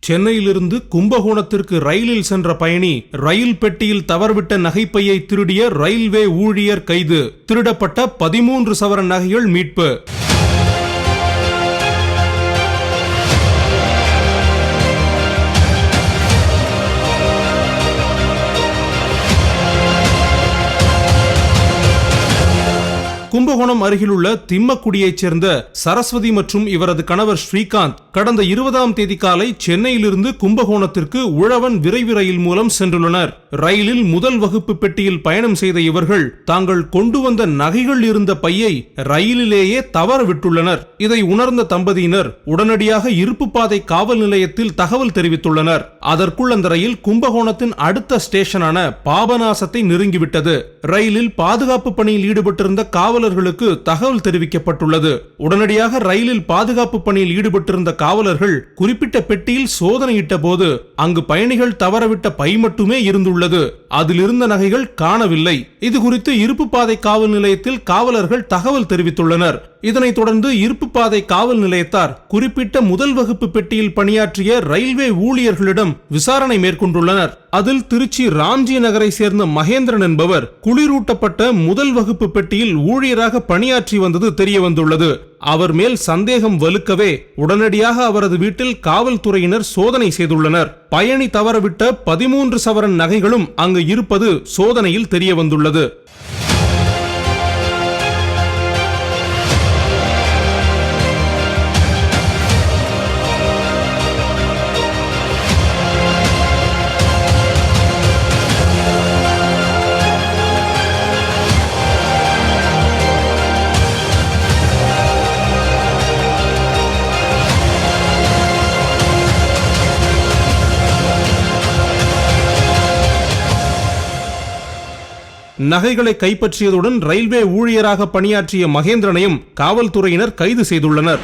சென்னையிலிருந்து கும்பகோணத்திற்கு ரயிலில் சென்ற பயணி ரயில் பெட்டியில் தவறவிட்ட நகைப்பையை திருடிய ரயில்வே ஊழியர் கைது. திருடப்பட்ட பதிமூன்று சவரன் நகைகள் மீட்பு. கும்பகோணம் அருகிலுள்ள திம்மக்குடியைச் சேர்ந்த சரஸ்வதி மற்றும் இவரது கணவர் ஸ்ரீகாந்த் கடந்த இருபதாம் தேதி காலை சென்னையிலிருந்து கும்பகோணத்திற்கு உழவன் விரைவு ரயில் மூலம் சென்றுள்ளனர். ரயிலில் முதல் வகுப்பு பெட்டியில் பயணம் செய்த இவர்கள் தாங்கள் கொண்டு வந்த நகைகள் இருந்த பையை ரயிலிலேயே தவற விட்டுள்ளனர் இதை உணர்ந்த தம்பதியினர் உடனடியாக இருப்பு பாதை காவல் நிலையத்தில் தகவல் தெரிவித்துள்ளனர். அதற்குள் அந்த ரயில் கும்பகோணத்தின் அடுத்த ஸ்டேஷனான பாபநாசத்தை நெருங்கிவிட்டது. ரயிலில் பாதுகாப்பு பணியில் ஈடுபட்டிருந்த காவல் காவலர்களுக்கு தகவல் தெரிவிக்கப்பட்டுள்ளது. உடனடியாக ரயிலில் பாதுகாப்பு பணியில் ஈடுபட்டிருந்த காவலர்கள் குறிப்பிட்ட பெட்டியில் சோதனையிட்ட போது அங்கு பயணிகள் தவறவிட்ட பை மட்டுமே இருந்துள்ளது. அதில் இருந்த நகைகள் காணவில்லை. இது குறித்து இருப்பு பாதை காவல் நிலையத்தில் காவலர்கள் தகவல் தெரிவித்துள்ளனர். இதனைத் தொடர்ந்து இருப்பு பாதை காவல் நிலையத்தார் குறிப்பிட்ட முதல் வகுப்பு பெட்டியில் பணியாற்றிய ரயில்வே ஊழியர்களிடம் விசாரணை மேற்கொண்டுள்ளனர். அதில் திருச்சி ராம்ஜி நகரை சேர்ந்த மகேந்திரன் என்பவர் குளிரூட்டப்பட்ட முதல் வகுப்பு பெட்டியில் ஊழியராக பணியாற்றி வந்தது தெரிய வந்துள்ளது அவர் மேல் சந்தேகம் வலுக்கவே உடனடியாக அவரது வீட்டில் காவல்துறையினர் சோதனை செய்துள்ளனர். பயணி தவறவிட்ட பதிமூன்று சவரன் நகைகளும் அங்கு இருப்பது சோதனையில் தெரிய வந்துள்ளது நகைகளை கைப்பற்றியதுடன் ரயில்வே ஊழியராக பணியாற்றிய மகேந்திரனையும் காவல்துறையினர் கைது செய்துள்ளனர்.